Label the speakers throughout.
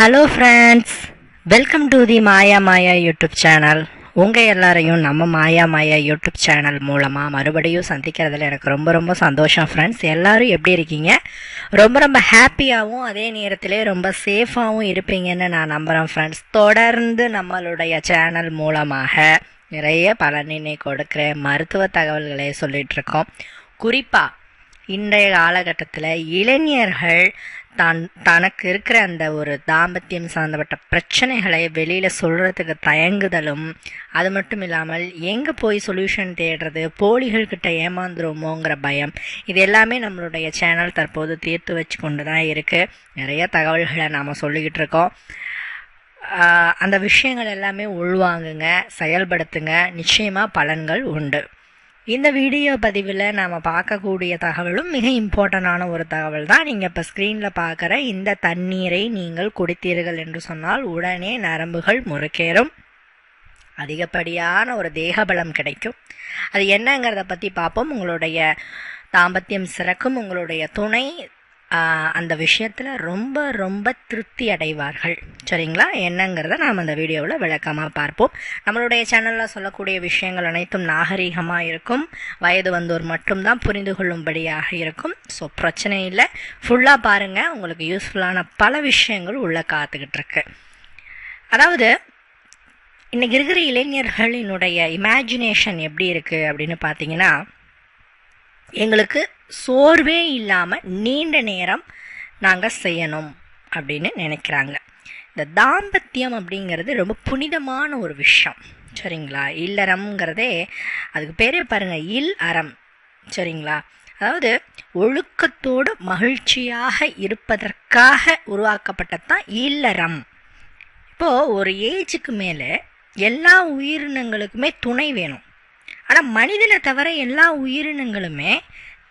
Speaker 1: Hello friends welcome to the Maya Maya YouTube channel உங்கள் எல்லாரையும் நம்ம மாயா மாயா யூடியூப் சேனல் மூலமாக மறுபடியும் சந்திக்கிறதுல எனக்கு ரொம்ப ரொம்ப சந்தோஷம் ஃப்ரெண்ட்ஸ் எல்லோரும் எப்படி இருக்கீங்க? ரொம்ப ரொம்ப ஹாப்பியாகவும் அதே நேரத்திலே ரொம்ப சேஃபாகவும் இருப்பீங்கன்னு நான் நம்புகிறேன் ஃப்ரெண்ட்ஸ் தொடர்ந்து நம்மளுடைய சேனல் மூலமாக நிறைய பலனினை கொடுக்குற மருத்துவ தகவல்களை சொல்லிகிட்ருக்கோம் குறிப்பாக இன்றைய காலகட்டத்தில் இளைஞர்கள் தான் தனக்கு இருக்கிற அந்த ஒரு தாம்பத்தியம் சார்ந்தப்பட்ட பிரச்சனைகளை வெளியில் சொல்கிறதுக்கு தயங்குதலும் அது மட்டும் இல்லாமல் எங்கே போய் சொல்யூஷன் தேடுறது போலிகள்கிட்ட ஏமாந்துருமோங்கிற பயம் இது எல்லாமே நம்மளுடைய சேனல் தற்போது தீர்த்து வச்சு கொண்டு தான் இருக்குது நிறைய தகவல்களை நாம் சொல்லிக்கிட்டு இருக்கோம். அந்த விஷயங்கள் எல்லாமே உள்வாங்குங்க செயல்படுத்துங்க. நிச்சயமாக பலன்கள் உண்டு. இந்த வீடியோ பதிவில் நாம் பார்க்கக்கூடிய தகவலும் மிக இம்பார்ட்டண்டான ஒரு தகவல் தான் நீங்கள் இப்போ ஸ்க்ரீனில் பார்க்குற இந்த தண்ணீரை நீங்கள் குடித்தீர்கள் என்று சொன்னால் உடனே நரம்புகள் முறுக்கேறும். அதிகப்படியான ஒரு தேகபலம் கிடைக்கும். அது என்னங்கிறத பற்றி பார்ப்போம். உங்களுடைய தாம்பத்தியம் சிறக்கும். உங்களுடைய துணை அந்த விஷயத்தில் ரொம்ப ரொம்ப திருப்தி அடைவார்கள். சரிங்களா? என்னங்கிறத நாம் அந்த வீடியோவில் விளக்கமாக பார்ப்போம். நம்மளுடைய சேனலில் சொல்லக்கூடிய விஷயங்கள் அனைத்தும் நாகரீகமாக இருக்கும். வயது வந்தோர் மட்டும்தான் புரிந்து கொள்ளும்படியாக இருக்கும். ஸோ பிரச்சனை இல்லை. ஃபுல்லாக பாருங்கள் உங்களுக்கு யூஸ்ஃபுல்லான பல விஷயங்கள் உள்ளே காத்துக்கிட்டு இருக்கு அதாவது இன்றைக்கி இருக்கிற இளைஞர்களினுடைய இமேஜினேஷன் எப்படி இருக்குது அப்படின்னு பார்த்தீங்கன்னா எங்களுக்கு சோர்வே இல்லாமல் நீண்ட நேரம் நாங்கள் செய்யணும் அப்படின்னு நினைக்கிறாங்க. இந்த தாம்பத்தியம் அப்படிங்கிறது ரொம்ப புனிதமான ஒரு விஷயம். சரிங்களா? இல்லறம்ங்கிறதே அதுக்கு பேரே பாருங்கள் இல் அறம். சரிங்களா? அதாவது ஒழுக்கத்தோடு மகிழ்ச்சியாக இருப்பதற்காக உருவாக்கப்பட்டது தான் இல்லறம். இப்போது ஒரு ஏஜுக்கு மேலே எல்லா உயிரினங்களுக்குமே துணை வேணும். ஆனால் மனிதனை தவிர எல்லா உயிரினங்களுமே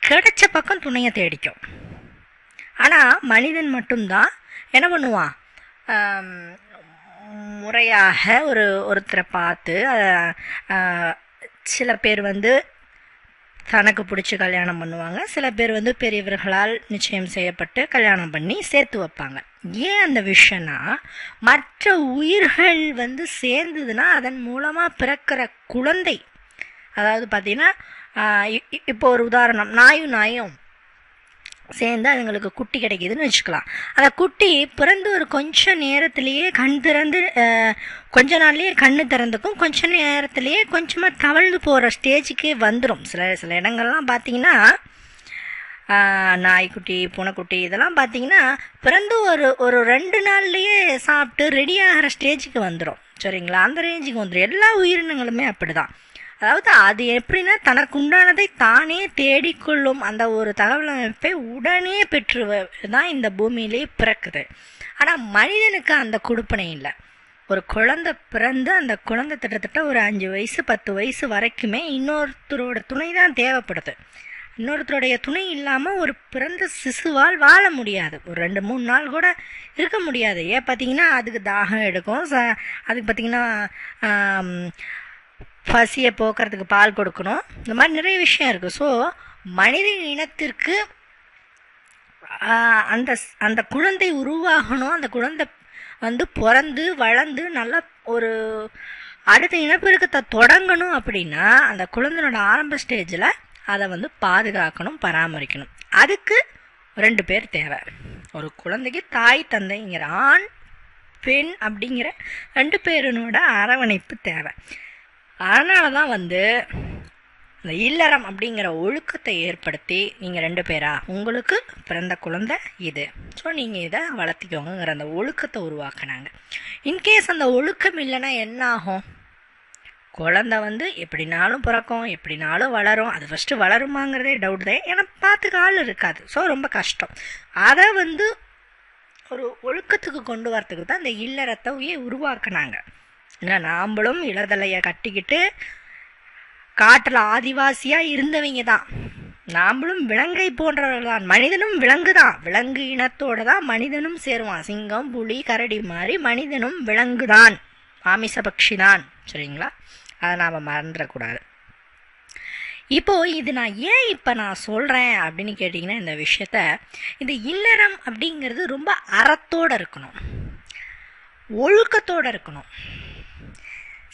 Speaker 1: கிடைச்ச பக்கம் துணையை தேடிக்கும். ஆனால் மனிதன் மட்டும்தான் என்ன பண்ணுவான்? முறையாக ஒரு ஒருத்தரை பார்த்து சில பேர் வந்து தனக்கு பிடிச்சி கல்யாணம் பண்ணுவாங்க. சில பேர் வந்து பெரியவர்களால் நிச்சயம் செய்யப்பட்டு கல்யாணம் பண்ணி சேர்த்து வைப்பாங்க. ஏன் அந்த விஷயம்னா மற்ற உயிர்கள் வந்து சேர்ந்ததுன்னா அதன் மூலமாக பிறக்கிற குழந்தை அதாவது பார்த்தீங்கன்னா இப்போ ஒரு உதாரணம். நாயும் நாயும் சேர்ந்து அதுங்களுக்கு குட்டி கிடைக்குதுன்னு வச்சுக்கலாம். அந்த குட்டி பிறந்து ஒரு கொஞ்ச நேரத்திலேயே கண் திறந்து கொஞ்ச நாள்லேயே கண்ணு திறந்துக்கும். கொஞ்ச நேரத்திலேயே கொஞ்சமாக தவழ்ந்து போகிற ஸ்டேஜுக்கே வந்துடும் சில சில இடங்கள்லாம் பார்த்தீங்கன்னா நாய்க்குட்டி பூனைக்குட்டி இதெல்லாம் பார்த்தீங்கன்னா பிறந்து ஒரு ஒரு ரெண்டு நாள்லேயே சாப்பிட்டு ரெடி ஆகிற ஸ்டேஜுக்கு வந்துடும் சரிங்களா? அந்த ரேஞ்சுக்கு வந்துடும் எல்லா உயிரினங்களுமே அப்படி தான் அதாவது அது எப்படின்னா தனக்கு உண்டானதை தானே தேடிக்கொள்ளும் அந்த ஒரு தகவல் அமைப்பை உடனே பெற்று தான் இந்த பூமியிலே பிறக்குது. ஆனால் மனிதனுக்கு அந்த கொடுப்பனை இல்லை. ஒரு குழந்தை பிறந்து அந்த குழந்தை கிட்டத்தட்ட ஒரு அஞ்சு வயசு பத்து வயசு வரைக்குமே இன்னொருத்தரோட துணை தான் தேவைப்படுது. இன்னொருத்தருடைய துணை இல்லாமல் ஒரு பிறந்த சிசுவால் வாழ முடியாது. ஒரு ரெண்டு மூணு நாள் கூட இருக்க முடியாது. ஏன் பார்த்தீங்கன்னா அதுக்கு தாகம் எடுக்கும். ச அதுக்கு பார்த்தீங்கன்னா பசியை போக்குறதுக்கு பால் கொடுக்கணும். இந்த மாதிரி நிறைய விஷயம் இருக்குது ஸோ மனித இனத்திற்கு அந்த அந்த குழந்தை உருவாகணும். அந்த குழந்தை வந்து பிறந்து வளர்ந்து நல்லா ஒரு அடுத்த இனப்பெருக்கத்தை தொடங்கணும் அப்படின்னா அந்த குழந்தையோட ஆரம்ப ஸ்டேஜில் அதை வந்து பாதுகாக்கணும் பராமரிக்கணும். அதுக்கு ரெண்டு பேர் தேவை. ஒரு குழந்தைக்கு தாய் தந்தைங்கிற ஆண் பெண் அப்படிங்கிற ரெண்டு பேருனோட அரவணைப்பு தேவை. அதனால தான் வந்து இந்த இல்லறம் அப்படிங்கிற ஒழுக்கத்தை ஏற்படுத்தி நீங்கள் ரெண்டு பேரா உங்களுக்கு பிறந்த குழந்தை இது. ஸோ நீங்கள் இதை வளர்த்திக்கோங்கிற அந்த ஒழுக்கத்தை உருவாக்குனாங்க. இன்கேஸ் அந்த ஒழுக்கம் இல்லைன்னா என்ன ஆகும் குழந்தை வந்து எப்படினாலும் பிறக்கும் எப்படினாலும் வளரும். அது ஃபஸ்ட்டு வளருமாங்கிறதே டவுட் தான். ஏன்னா பார்த்துக்க ஆள் இருக்காது. ஸோ ரொம்ப கஷ்டம். அதை வந்து ஒரு ஒழுக்கத்துக்கு கொண்டு வரத்துக்கு தான் இந்த இல்லறத்தை உருவாக்குனாங்க? ஏன்னா நாம்பளும் இளதலையை கட்டிக்கிட்டு காட்டில் ஆதிவாசியாக இருந்தவங்க தான். நாம்பளும் விலங்கை போன்றவர்கள் தான் மனிதனும் விலங்கு தான். விலங்கு இனத்தோடு தான் மனிதனும் சேருவான். சிங்கம் புலி கரடி மாதிரி மனிதனும் விலங்கு தான். ஆமிச பக்ஷி தான். சரிங்களா? அதை நாம் மறந்துடக்கூடாது. இப்போ இது நான் ஏன் இப்போ நான் சொல்கிறேன் அப்படின்னு கேட்டிங்கன்னா இந்த விஷயத்த இந்த இல்லறம் அப்படிங்கிறது ரொம்ப அறத்தோடு இருக்கணும். ஒழுக்கத்தோடு இருக்கணும்.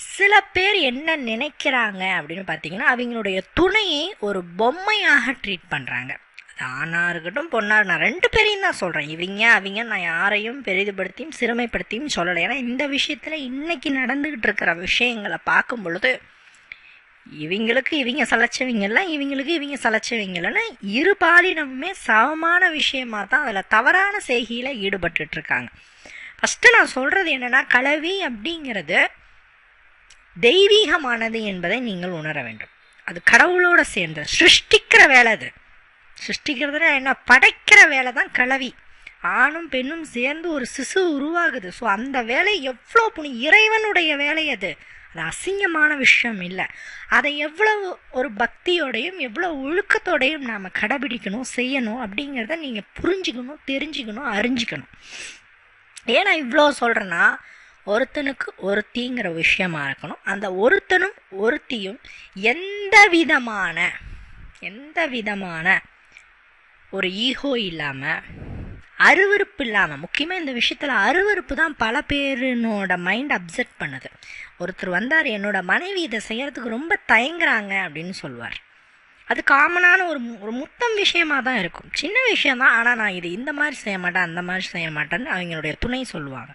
Speaker 1: சில பேர் என்ன நினைக்கிறாங்க அப்படின்னு பார்த்தீங்கன்னா அவங்களுடைய துணையை ஒரு பொம்மையாக ட்ரீட் பண்ணுறாங்க அது ஆணாக இருக்கட்டும் பொண்ணாக நான் ரெண்டு பேரையும் தான் சொல்கிறேன் இவங்க அவங்க நான் யாரையும் பெரிதுபடுத்தியும் சிறுமைப்படுத்தியும் சொல்லலை. ஏன்னா இந்த விஷயத்தில் இன்றைக்கி நடந்துக்கிட்டு இருக்கிற விஷயங்களை பார்க்கும் பொழுது இவங்களுக்கு இவங்க சலைச்சவங்கல்ல இவங்களுக்கு இவங்க சலைச்சவங்கலன்னு இரு பாலினமுமே சமமான விஷயமா தான் அதில் தவறான செய்கையில் ஈடுபட்டுட்டு இருக்காங்க. ஃபஸ்ட்டு நான் சொல்கிறது என்னென்னா கலவி அப்படிங்கிறது தெய்வீகமானது என்பதை நீங்கள் உணர வேண்டும். அது கடவுளோடு சேர்ந்தது. சிருஷ்டிக்கிற வேலை அது. சிருஷ்டிக்கிறதுனா என்ன? படைக்கிற வேலை தான் கலவி ஆணும் பெண்ணும் சேர்ந்து ஒரு சிசு உருவாகுது. ஸோ அந்த வேலை எவ்வளோ புனி இறைவனுடைய வேலை அது. அது அசிங்கமான விஷயம் இல்லை. அதை எவ்வளவு ஒரு பக்தியோடையும் எவ்வளோ ஒழுக்கத்தோடையும் நாம் கடைபிடிக்கணும் செய்யணும் அப்படிங்கிறத நீங்கள் புரிஞ்சுக்கணும் தெரிஞ்சுக்கணும் அறிஞ்சிக்கணும். ஏன் நான் இவ்வளோ சொல்கிறேன்னா ஒருத்தனுக்கு ஒருத்திங்கிற விஷயமா இருக்கணும். அந்த ஒருத்தனும் ஒருத்தியும் எந்த விதமான எந்த விதமான ஒரு ஈகோ இல்லாமல் அருவருப்பு இல்லாமல் முக்கியமாக இந்த விஷயத்தில் அருவருப்பு தான் பல பேருனோட மைண்ட் அப்செட் பண்ணுது. ஒருத்தர் வந்தார் என்னோட மனைவி இதை செய்கிறதுக்கு ரொம்ப தயங்குறாங்க அப்படின்னு சொல்லுவார். அது காமனான ஒரு ஒரு முத்தம் விஷயமாக தான் இருக்கும். சின்ன விஷயம் தான் ஆனால் நான் இது இந்த மாதிரி செய்ய மாட்டேன் அந்த மாதிரி செய்ய மாட்டேன்னு அவங்களுடைய துணை சொல்லுவாங்க.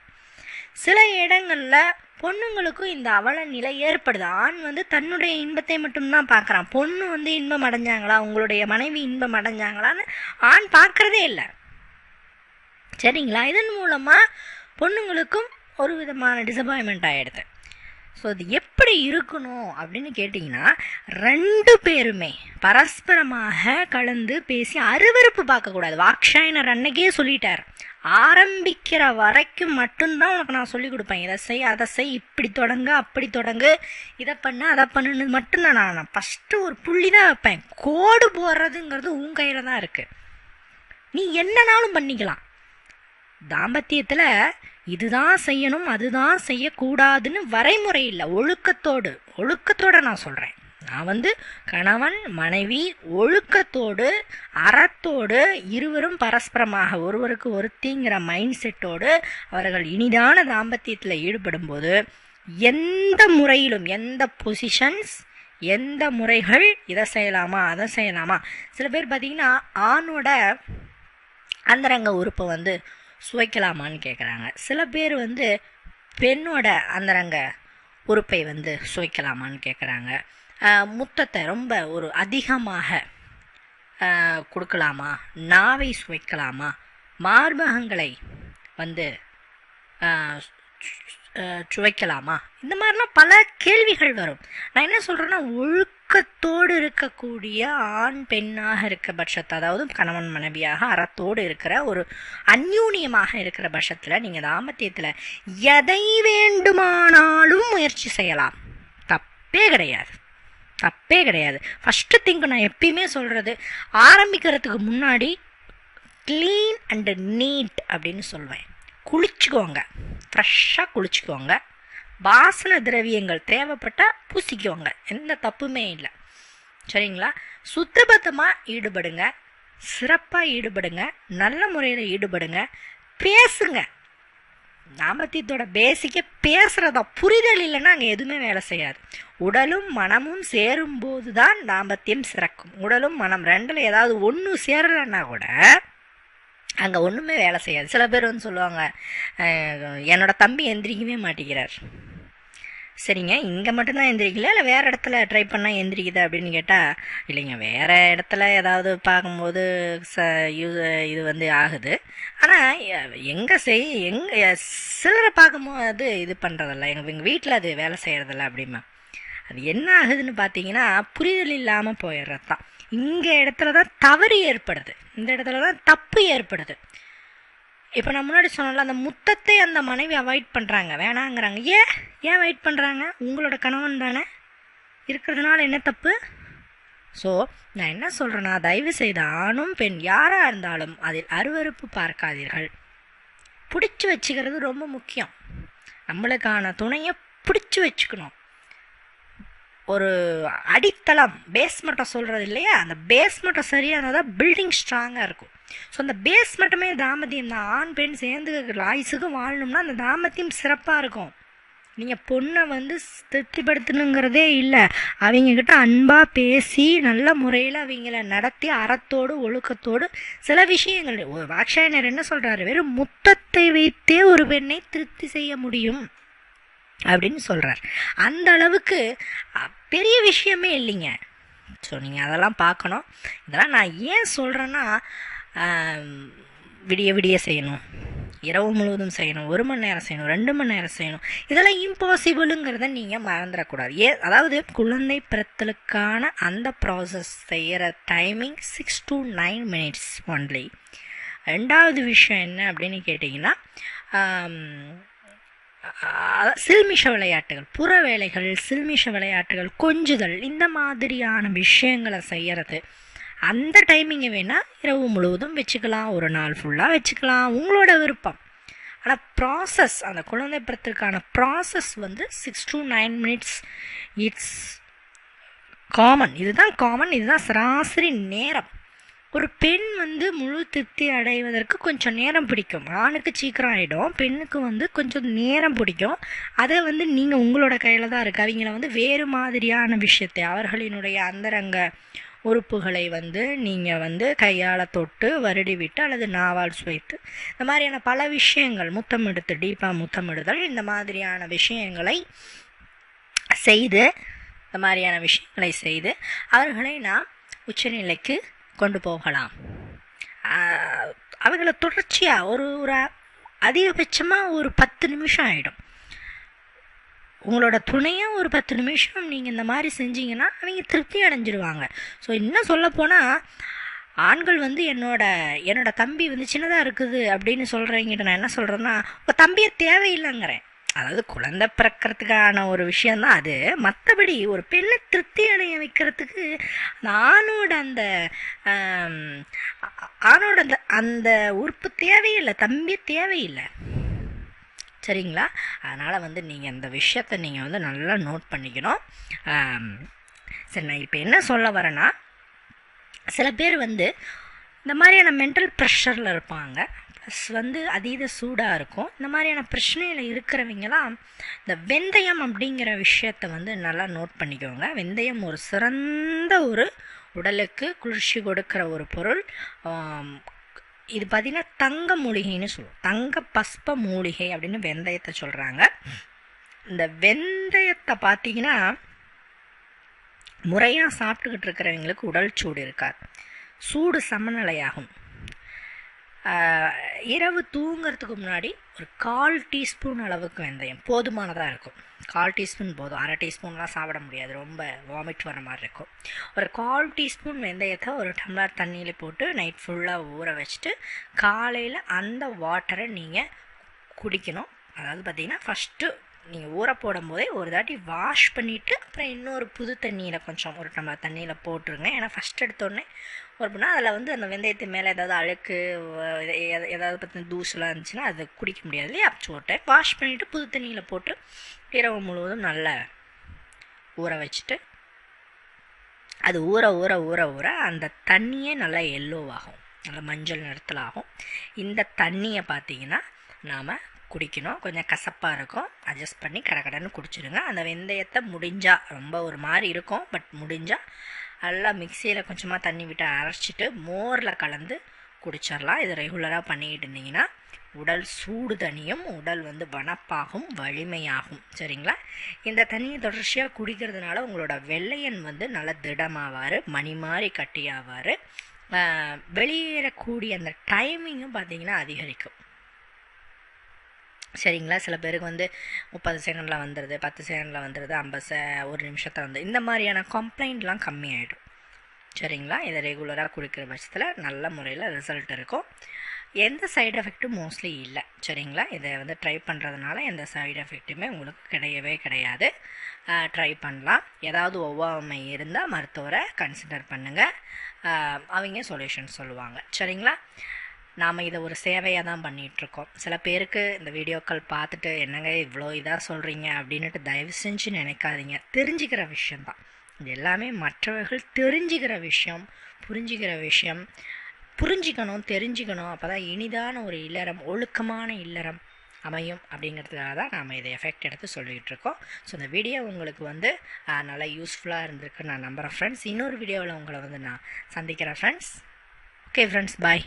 Speaker 1: சில இடங்களில் பொண்ணுங்களுக்கும் இந்த அவல நிலை ஏற்படுது. ஆண் வந்து தன்னுடைய இன்பத்தை மட்டும்தான் பார்க்குறான். பொண்ணு வந்து இன்பம் அடைஞ்சாங்களா? உங்களுடைய மனைவி இன்பம் அடைஞ்சாங்களான்னு ஆண் பார்க்குறதே இல்லை. சரிங்களா? இதன் மூலமாக பொண்ணுங்களுக்கும் ஒரு விதமான டிசப்பாயின்மெண்ட் ஆகிடுது ஸோ அது எப்படி இருக்கணும் அப்படின்னு கேட்டிங்கன்னா ரெண்டு பேருமே பரஸ்பரமாக கலந்து பேசி அருவருப்பு பார்க்கக்கூடாது. வாக்ஷாயினர் அன்னைக்கே சொல்லிட்டார். ஆரம்பிக்கிற வரைக்கும் மட்டும்தான் உனக்கு நான் சொல்லிக் கொடுப்பேன். இதை செய் அதை செய் இப்படி தொடங்கு அப்படி தொடங்கு. இதை பண்ணு அதை பண்ணுன்னு மட்டும்தான் நான் நான் ஃபஸ்ட்டு ஒரு புள்ளி தான் வைப்பேன். கோடு போடுறதுங்கிறது உன் கையில் தான் இருக்குது நீ என்னனாலும் பண்ணிக்கலாம். தாம்பத்தியத்தில் இதுதான் செய்யணும் அதுதான் செய்யக்கூடாதுன்னு வரைமுறை இல்லை. ஒழுக்கத்தோடு ஒழுக்கத்தோடு நான் சொல்கிறேன் நான் வந்து கணவன் மனைவி ஒழுக்கத்தோடு அறத்தோடு இருவரும் பரஸ்பரமாக ஒருவருக்கு ஒருத்திங்கிற மைண்ட் செட்டோடு அவர்கள் இனிதான தாம்பத்தியத்தில் ஈடுபடும்போது எந்த முறையிலும் எந்த பொசிஷன்ஸ் எந்த முறைகள் இதை செய்யலாமா அதை செய்யலாமா? சில பேர் பார்த்திங்கன்னா ஆணோட அந்தரங்க உறுப்பை வந்து சுவைக்கலாமான்னு கேட்குறாங்க சில பேர் வந்து பெண்ணோட அந்தரங்க உறுப்பை வந்து சுவைக்கலாமான்னு கேட்குறாங்க முத்தத்தை ரொம்ப ஒரு அதிகமாக கொடுக்கலாமா? நாவை சுவைக்கலாமா? மார்பகங்களை வந்து சுவைக்கலாமா? இந்த மாதிரிலாம் பல கேள்விகள் வரும். நான் என்ன சொல்கிறேன்னா ஒழுக்கத்தோடு இருக்கக்கூடிய ஆண் பெண்ணாக இருக்க பட்சத்தை அதாவது கணவன் மனைவியாக அறத்தோடு இருக்கிற ஒரு அந்யூன்யமாக இருக்கிற பட்சத்தில் நீங்கள் தாம்பத்தியத்தில் எதை வேண்டுமானாலும் முயற்சி செய்யலாம். தப்பே கிடையாது. தப்பே கிடையாது. ஃபஸ்ட்டு திங்க் நான் எப்பயுமே சொல்கிறது ஆரம்பிக்கிறதுக்கு முன்னாடி க்ளீன் அண்டு நீட் அப்படின்னு சொல்வேன். குளிச்சுக்கோங்க. ஃப்ரெஷ்ஷாக குளிச்சுக்கோங்க. வாசன திரவியங்கள் தேவைப்பட்டால் பூசிக்கோங்க. எந்த தப்புமே இல்லை. சரிங்களா? சுத்தபத்தமாக ஈடுபடுங்க. சிறப்பாக ஈடுபடுங்க. நல்ல முறையில் ஈடுபடுங்க. பேசுங்க. தாம்பத்தியத்தோட பேசிக்கே பேசுகிறதா புரிதல் இல்லைன்னா அங்கே எதுவுமே வேலை செய்யாது. உடலும் மனமும் சேரும்போது தான் தாம்பத்தியம் சிறக்கும். உடலும் மனம் ரெண்டில் ஏதாவது ஒன்று சேரலைன்னா கூட அங்கே ஒன்றுமே வேலை செய்யாது. சில பேர் வந்து சொல்லுவாங்க என்னோடய என்னோட தம்பி எந்திரிக்கவே மாட்டேங்கிறார். சரிங்க இங்கே மட்டும்தான் எந்திரிக்கல இல்லை வேறு இடத்துல ட்ரை பண்ணால் எந்திரிக்குதா அப்படின்னு கேட்டால் இல்லைங்க வேறு இடத்துல ஏதாவது பார்க்கும்போது ச யூ இது வந்து ஆகுது. ஆனால் எங்கே செய் எங்கே சிலரை பார்க்கும்போது இது பண்ணுறதில்ல எங்கள் எங்கள் வீட்டில் அது வேலை செய்கிறதில்ல அப்படிமா. அது என்ன ஆகுதுன்னு பார்த்தீங்கன்னா புரிதல் இல்லாமல் போயிடுறது தான். இங்கே இடத்துல தான் தவறு ஏற்படுது. இந்த இடத்துல தான் தப்பு ஏற்படுது. இப்போ நான் முன்னாடி சொன்னல அந்த முத்தத்தை அந்த மனைவி அவாய்ட் பண்ணுறாங்க வேணாங்கிறாங்க. ஏன்? ஏன் வெயிட் பண்ணுறாங்க உங்களோட கணவன் தானே? இருக்கிறதுனால என்ன தப்பு? ஸோ நான் என்ன சொல்கிறேன்னா தயவு செய்து ஆணும் பெண் யாராக இருந்தாலும் அதில் அருவருப்பு பார்க்காதீர்கள். பிடிச்சி வச்சுக்கிறது ரொம்ப முக்கியம். நம்மளுக்கான துணையை பிடிச்சி வச்சுக்கணும். ஒரு அடித்தளம் பேஸ்மெண்ட்டை சொல்கிறது இல்லையா? அந்த பேஸ்மெண்ட்டை சரியானதாக பில்டிங் ஸ்ட்ராங்காக இருக்கும். ஸோ அந்த பேஸ்மெண்ட்டுமே தாமதியம் தான். ஆண் பெண் சேர்ந்து ஆயுசுக்கு வாழணும்னா அந்த தாமத்தியம் சிறப்பாக இருக்கும். நீங்கள் பொண்ணை வந்து திருப்திப்படுத்தணுங்கிறதே இல்லை. அவங்கக்கிட்ட அன்பாக பேசி நல்ல முறையில் அவங்கள நடத்தி அறத்தோடு ஒழுக்கத்தோடு சில விஷயங்கள். வாக்ஷாயனர் என்ன சொல்கிறாரு வெறும் முத்தத்தை வைத்தே ஒரு பெண்ணை திருப்தி செய்ய முடியும் அப்படின்னு சொல்கிறார் அந்த அளவுக்கு பெரிய விஷயமே இல்லைங்க. ஸோ நீங்கள் அதெல்லாம் பார்க்கணும். இதெல்லாம் நான் ஏன் சொல்கிறேன்னா விடிய விடிய செய்யணும். இரவு முழுவதும் செய்யணும் ஒரு மணி நேரம் செய்யணும் ரெண்டு மணி நேரம் செய்யணும். இதெல்லாம் இம்பாசிபிளுங்கிறத நீங்கள் மறந்துடக்கூடாது. ஏ அதாவது குழந்தை பிறத்தலுக்கான அந்த ப்ராசஸ் செய்கிற timing six to nine minutes only ரெண்டாவது விஷயம் என்ன அப்படின்னு கேட்டிங்கன்னா சில்மிஷ விளையாட்டுகள் புற வேலைகள் சில்மிஷ விளையாட்டுகள் கொஞ்சுதல் இந்த மாதிரியான விஷயங்களை செய்கிறது அந்த டைமிங்கை வேணால் இரவு முழுவதும் வச்சுக்கலாம். ஒரு நாள் ஃபுல்லாக வச்சுக்கலாம். உங்களோட விருப்பம். ஆனால் ப்ராசஸ் அந்த குழந்தை பிறத்திற்கான ப்ராசஸ் வந்து six to nine minutes it's common இதுதான் காமன் இதுதான் சராசரி நேரம். ஒரு பெண் வந்து முழு திருப்தி அடைவதற்கு கொஞ்சம் நேரம் பிடிக்கும். ஆணுக்கு சீக்கிரம் ஆகிடும் பெண்ணுக்கு வந்து கொஞ்சம் நேரம் பிடிக்கும். அதை வந்து நீங்கள் உங்களோட கையில் தான் இருக்குது அவங்கள வந்து வேறு மாதிரியான விஷயத்தை அவர்களினுடைய அந்தரங்க உறுப்புகளை வந்து நீங்கள் வந்து கையால் தொட்டு வருடி விட்டு அல்லது நாவால் சுவைத்து இந்த மாதிரியான பல விஷயங்கள் முத்தமிடுத்து டீப்பாக முத்தமிடுதல் இந்த மாதிரியான விஷயங்களை செய்து இந்த மாதிரியான விஷயங்களை செய்து அவர்களை நாம் உச்சநிலைக்கு கொண்டு போகலாம். அவர்களை தொடர்ச்சியாக ஒரு ஒரு அதிகபட்சமாக ஒரு பத்து நிமிஷம் ஆகிடும் உங்களோட துணையாக ஒரு பத்து நிமிஷம் நீங்கள் இந்த மாதிரி செஞ்சீங்கன்னா அவங்க திருப்தி அடைஞ்சிருவாங்க ஸோ இன்னும் சொல்லப்போனால் ஆண்கள் வந்து என்னோட என்னோட தம்பி வந்து சின்னதாக இருக்குது அப்படின்னு சொல்கிறவங்கிட்ட நான் என்ன சொல்கிறேன்னா உங்கள் தம்பியை தேவையில்லைங்கிறேன் அதாவது குழந்தை பிறக்கிறதுக்கான ஒரு விஷயந்தான் அது மற்றபடி ஒரு பெண்ணை திருப்தி அடைய வைக்கிறதுக்கு அந்த ஆணோட அந்த ஆணோட அந்த அந்த உறுப்பு தேவையில்லை தம்பி தேவையில்லை சரிங்களா? அதனால் வந்து நீங்கள் இந்த விஷயத்த நீங்கள் வந்து நல்லா நோட் பண்ணிக்கணும். சரி நான் இப்போ என்ன சொல்ல வரேன்னா சில பேர் வந்து இந்த மாதிரியான மென்டல் ப்ரெஷரில் இருப்பாங்க. ப்ளஸ் வந்து அதீத சூடாக இருக்கும். இந்த மாதிரியான பிரச்சனையில் இருக்கிறவங்களாம் இந்த வெந்தயம் அப்படிங்கிற விஷயத்த வந்து நல்லா நோட் பண்ணிக்கோங்க. வெந்தயம் ஒரு சிறந்த ஒரு உடலுக்கு குளிர்ச்சி கொடுக்குற ஒரு பொருள். இது பார்த்திங்கன்னா தங்க மூலிகைன்னு சொல்லுவோம். தங்க பஸ்ப மூலிகை அப்படின்னு வெந்தயத்தை சொல்கிறாங்க இந்த வெந்தயத்தை பார்த்தீங்கன்னா முறையாக சாப்பிட்டுக்கிட்டு இருக்கிறவங்களுக்கு உடல் சூடு இருக்காது. சூடு சமநிலையாகும். இரவு தூங்கிறதுக்கு முன்னாடி ஒரு கால் டீஸ்பூன் அளவுக்கு வெந்தயம் போதுமானதாக இருக்கும். கால் டீஸ்பூன் போதும். அரை டீஸ்பூன்லாம் சாப்பிட முடியாது. ரொம்ப வாமிட் வர மாதிரி இருக்கும். ஒரு கால் டீஸ்பூன் வெந்தயத்தை ஒரு டம்ளர் தண்ணியில் போட்டு நைட் ஃபுல்லாக ஊற வச்சுட்டு காலையில் அந்த வாட்டரை நீங்கள் குடிக்கணும். அதாவது பார்த்திங்கன்னா ஃபஸ்ட்டு நீங்கள் ஊற போடும் போதே ஒரு தாட்டி வாஷ் பண்ணிவிட்டு அப்புறம் இன்னொரு புது தண்ணியில் கொஞ்சம் ஒரு டம்ளர் தண்ணியில் போட்டுருங்க. ஏன்னா ஃபஸ்ட் எடுத்தோடனே ஒரு பண்ணால் அதில் வந்து அந்த வெந்தயத்து மேலே ஏதாவது அழுக்கு ஏதாவது பற்றின தூசுலாம் இருந்துச்சுன்னா அதை குடிக்க முடியாது இல்லையா? சோட்டை வாஷ் பண்ணிவிட்டு புது தண்ணியில் போட்டு இரவு முழுவதும் நல்லா ஊற வச்சுட்டு அது ஊற ஊற ஊற ஊற அந்த தண்ணியே நல்லா எல்லோவாகும் நல்லா மஞ்சள் நிறத்தில் ஆகும். இந்த தண்ணியை பார்த்தீங்கன்னா நாம் குடிக்கணும். கொஞ்சம் கசப்பாக இருக்கும். அட்ஜஸ்ட் பண்ணி கடகடன்னு குடிச்சிடுங்க. அந்த வெந்தயத்தை முடிஞ்சால் ரொம்ப ஒரு மாதிரி இருக்கும். பட் முடிஞ்சால் நல்லா மிக்சியில் கொஞ்சமாக தண்ணி விட்டு அரைச்சிட்டு மோரில் கலந்து குடிச்சிடலாம். இதை ரெகுலராக பண்ணிக்கிட்டு இருந்தீங்கன்னா உடல் சூடு தனியும் உடல் வந்து வனப்பாகும் வலிமையாகும். சரிங்களா? இந்த தண்ணியை தொடர்ச்சியாக குடிக்கிறதுனால உங்களோட வெள்ளையன் வந்து நல்ல திடமாவார் மணி மாதிரி கட்டியாவார். வெளியேறக்கூடிய அந்த டைமிங்கும் பார்த்தீங்கன்னா அதிகரிக்கும். சரிங்களா? சில பேருக்கு வந்து முப்பது செகண்டில் வந்துடுது பத்து செகண்டில் வந்துடுது ஐம்பது செ ஒரு நிமிஷத்தில் வந்து இந்த மாதிரியான கம்ப்ளைண்ட்லாம் கம்மியாயிடும். சரிங்களா? இதை ரெகுலராக குடிக்கிற பட்சத்தில் நல்ல முறையில் ரிசல்ட் இருக்கும். எந்த சைடு எஃபெக்ட்டும் மோஸ்ட்லி இல்லை. சரிங்களா? இதை வந்து ட்ரை பண்ணுறதுனால எந்த சைடு எஃபெக்ட்டுமே உங்களுக்கு கிடையவே கிடையாது. ட்ரை பண்ணலாம். ஏதாவது ஒவ்வாமை இருந்தால் மருத்துவரை கன்சிடர் பண்ணுங்கள் அவங்க சொல்யூஷன் சொல்லுவாங்க. சரிங்களா? நாம் இதை ஒரு சேவையாக தான் பண்ணிகிட்ருக்கோம் சில பேருக்கு இந்த வீடியோக்கள் பார்த்துட்டு என்னங்க இவ்வளோ இதாக சொல்கிறீங்க அப்படின்ட்டு தயவு செஞ்சு நினைக்காதீங்க. தெரிஞ்சுக்கிற விஷயந்தான் இது எல்லாமே மற்றவர்கள் தெரிஞ்சுக்கிற விஷயம் புரிஞ்சுக்கிற விஷயம். புரிஞ்சிக்கணும் தெரிஞ்சுக்கணும். அப்போ தான் இனிதான ஒரு இல்லறம் ஒழுக்கமான இல்லறம் அமையும் அப்படிங்கிறதுக்காக தான் நாம் இதை எஃபெக்ட் எடுத்து சொல்லிகிட்டு இருக்கோம் ஸோ இந்த வீடியோ உங்களுக்கு வந்து நல்லா யூஸ்ஃபுல்லாக இருந்திருக்கு நான் நம்புகிறேன் ஃப்ரெண்ட்ஸ் இன்னொரு வீடியோவில் உங்களை வந்து நான் சந்திக்கிறேன் ஃப்ரெண்ட்ஸ் ஓகே ஃப்ரெண்ட்ஸ் பாய்